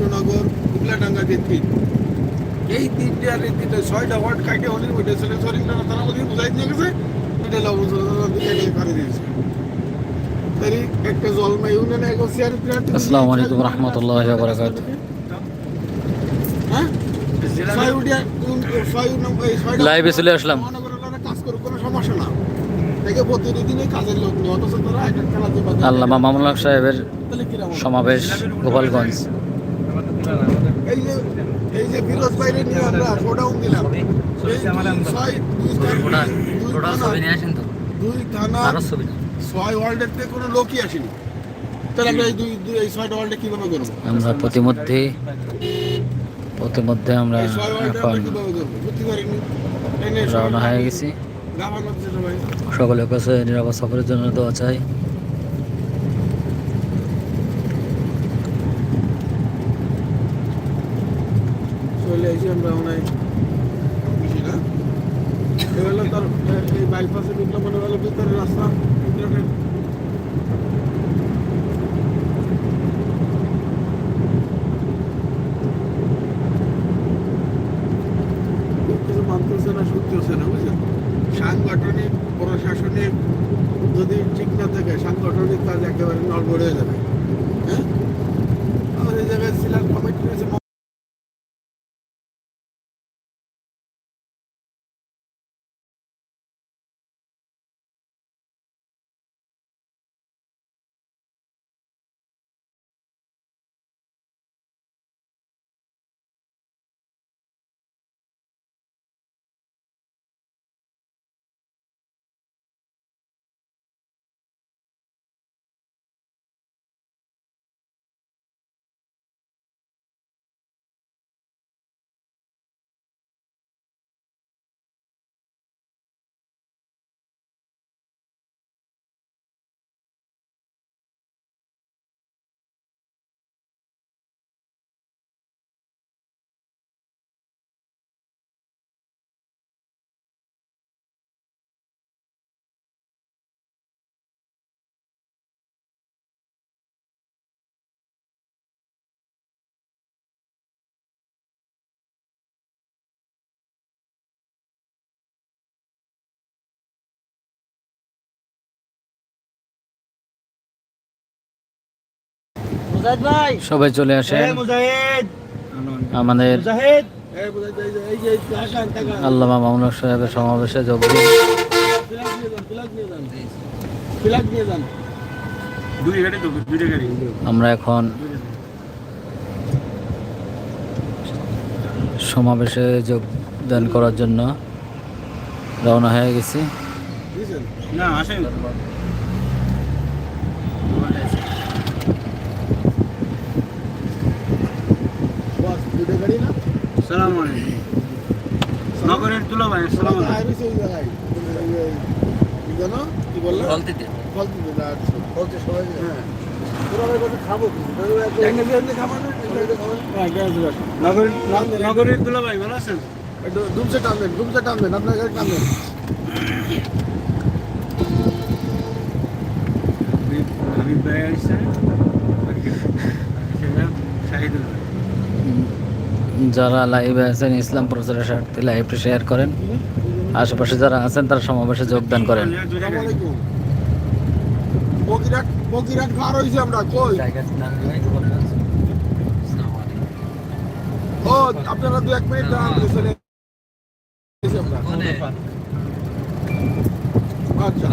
কৃষ্ণনগর উগলাডাঙ্গা যে তিন। এই তিনটে এই তিনটে ছয়টা ওয়ার্ড কাটে হলে ওইটা ছেলে শরীরটা তারা ওদিকে বুঝাই দিয়ে গেছে ওইটা লবণ দিকে করে দিয়েছে। আসসালামু আলাইকুম রহমতুল্লাহি হ্যাঁ? লাইভে চলে আসলাম। আল্লামা সাহেবের? সমাবেশ গোপালগঞ্জ। এই যে এই যে ফিরোজ বাইরে নিয়ে আমরা শোডাউন দিলাম। দুই- ছয় থানা- ছয় ওয়ার্ল্ডের থেকে কোনো লোকই আসেনি। তাহলে আমরা এই দুই দুই- এই ছয়টা ওয়ার্ল্ডে কীভাবে করব আমরা প্রতিমধ্যে প্রতিমধ্যে আমরা রওনা হয়ে গেছি। সকলের কাছে নিরাপদ সফরের জন্য দোয়া চাই চলে এসে আমরা অনেক বেশি না এগুলো তার এই বাইপাসে ঢুকলে মনে হলো ভিতরে রাস্তা কিছু মানতেছে না সত্যি না বুঝলেন সাংগঠনিক প্রশাসনিক যদি ঠিক না থাকে সাংগঠনিক কাজ একেবারে নড়বড় হয়ে যাবে। হ্যাঁ? আমাদের এই জায়গায় ছিলাম সবাই চলে আসেন। আমাদের। আল্লামা মামুন সাহেবের সমাবেশে যোগ দিন। আমরা এখন সমাবেশে যোগদান করার জন্য রওনা হয়ে গেছি। না আসেন। নগরের তুলা ভাই ভালো আছেন? একটু ডুমসে টানবেন, ডুমসে টানবেন, আপনার গাড়ি টানবেন। হাবিব ভাই আসছে। শাহিদুল ভাই। যারা লাইভে আছেন ইসলাম প্রচারের স্বার্থে লাইভটি শেয়ার করেন। আশেপাশে যারা আছেন তারা সমাবেশে যোগদান করেন। আপনারা দু এক মিনিট দাঁড়ান পেছনে এসে আচ্ছা।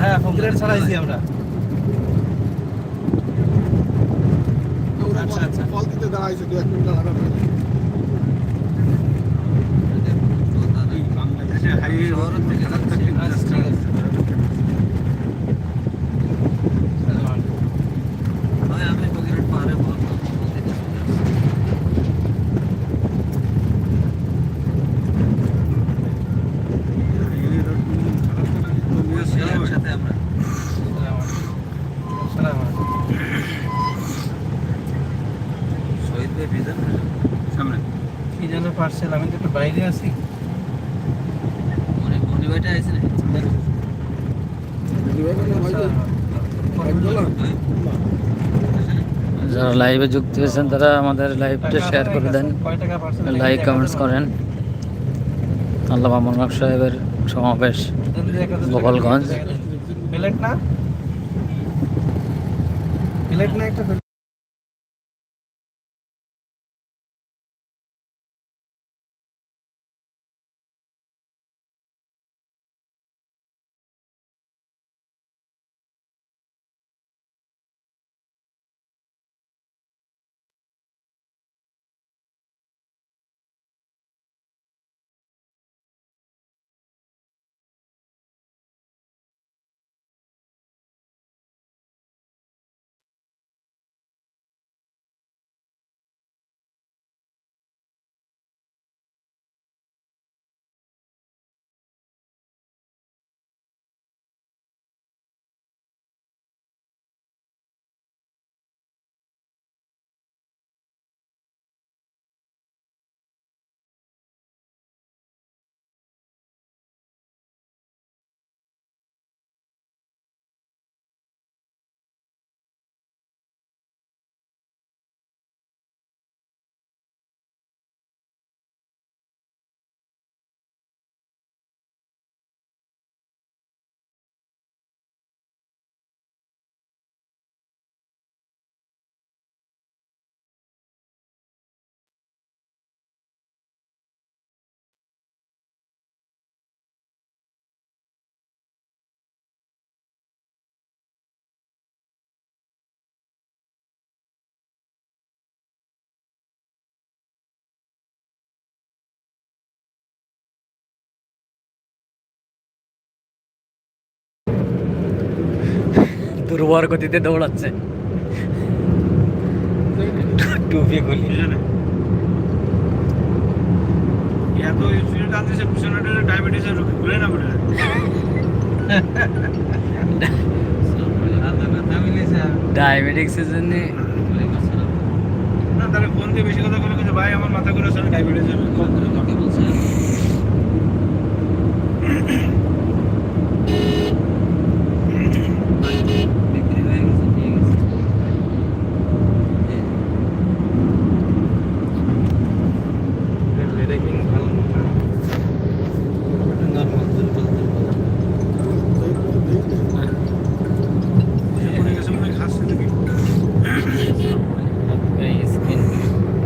হ্যাঁ কংক্রিট ছাড়াইছি আমরা ওরা আচ্ছা, ফল- আচ্ছা। ফল দিতে দাঁড়াইছে দু এক মিনিট দাঁড়ানো বাংলাদেশে হাই আমি তো একটু বাইরে আছি। না। যারা লাইভে যুক্ত হয়েছেন তারা আমাদের লাইভটা শেয়ার করে দেন। লাইক কমেন্টস করেন। আল্লাহ মামুন হক সাহেবের সমাবেশ গোপালগঞ্জ। প্লেট না? প্লেট না একটা দুর্বার গতিতে দৌড়াচ্ছে। টুপি ঘুরে ডায়াবেটিক্সের জন্য না তাহলে ফোন দিয়ে বেশি কথা বলে ভাই আমার মাথা ঘুরে আসলে